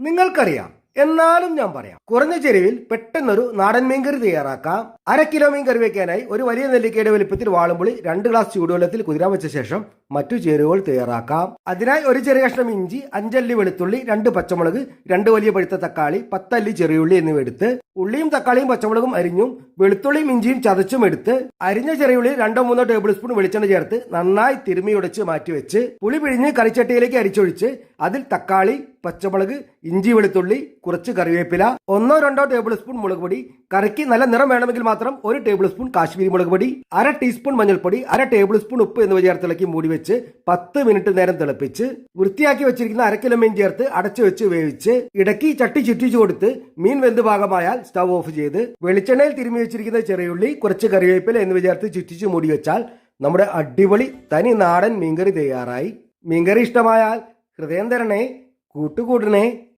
നിങ്ങൾക്കറിയാം. എന്നാലും ഞാൻ പറയാം. കുറഞ്ഞ ചെരുവിൽ പെട്ടെന്നൊരു നാടൻ മീൻകറി തയ്യാറാക്കാം. അര കിലോ മീൻ കറി വയ്ക്കാനായി ഒരു വലിയ നെല്ലിക്കയുടെ വലിപ്പത്തിൽ വാളുമ്പുളി രണ്ട് ഗ്ലാസ് ചൂടുവെള്ളത്തിൽ കുതിരാൻ വെച്ച ശേഷം മറ്റു ചേരുവകൾ തയ്യാറാക്കാം. അതിനായി ഒരു ചെറിയ കഷ്ണം ഇഞ്ചി അഞ്ചല്ലി വെളുത്തുള്ളി രണ്ട് പച്ചമുളക് രണ്ട് വലിയ പഴുത്ത തക്കാളി പത്തല്ലി ചെറിയുള്ളി എന്നിവ എടുത്ത് ഉള്ളിയും തക്കാളിയും പച്ചമുളകും അരിഞ്ഞും വെളുത്തുള്ളിയും ഇഞ്ചിയും ചതച്ചും എടുത്ത് അരിഞ്ഞ ചെറിയുള്ളി രണ്ടോ മൂന്നോ ടേബിൾ സ്പൂൺ വെളിച്ചെണ്ണ ചേർത്ത് നന്നായി തിരുമിയുടച്ച് മാറ്റിവെച്ച് മാറ്റി വെച്ച് പുളി പിഴിഞ്ഞ് കറിച്ചട്ടിയിലേക്ക് അരിച്ചൊഴിച്ച് അതിൽ തക്കാളി പച്ചമുളക് ഇഞ്ചി വെളുത്തുള്ളി കുറച്ച് കറിവേപ്പില ഒന്നോ രണ്ടോ ടേബിൾ സ്പൂൺ മുളക് പൊടി. കറിക്ക് നല്ല നിറം വേണമെങ്കിൽ മാത്രം ഒരു ടേബിൾ സ്പൂൺ കാശ്മീരി മുളക് പൊടി അര ടീസ്പൂൺ മഞ്ഞൾപ്പൊടി അര ടേബിൾ സ്പൂൺ ഉപ്പ് എന്നിവ ചേർത്തിളക്കി മൂടി വെച്ച് പത്ത് മിനിറ്റ് നേരം തിളപ്പിച്ച് വൃത്തിയാക്കി വെച്ചിരിക്കുന്ന അര കിലോ മീൻ ചേർത്ത് അടച്ചു വെച്ച് വേവിച്ച് ഇടയ്ക്ക് ചട്ടി ചുറ്റിച്ചു കൊടുത്ത് മീൻ വെന്ത് ഭാഗമായാൽ സ്റ്റവ് ഓഫ് ചെയ്ത് വെളിച്ചെണ്ണയിൽ തിരുമ്മി വെച്ചിരിക്കുന്ന ചെറിയുള്ളി കുറച്ച് കറിവേപ്പില എന്നിവ ചേർത്ത് ചുറ്റിച്ച് മൂടി വെച്ചാൽ നമ്മുടെ അടിപൊളി തനി നാടൻ മീൻകറി തയ്യാറായി. മീൻകറി ഇഷ്ടമായാൽ ഹൃദയം തരണേ കൂട്ടുകൂടണേ.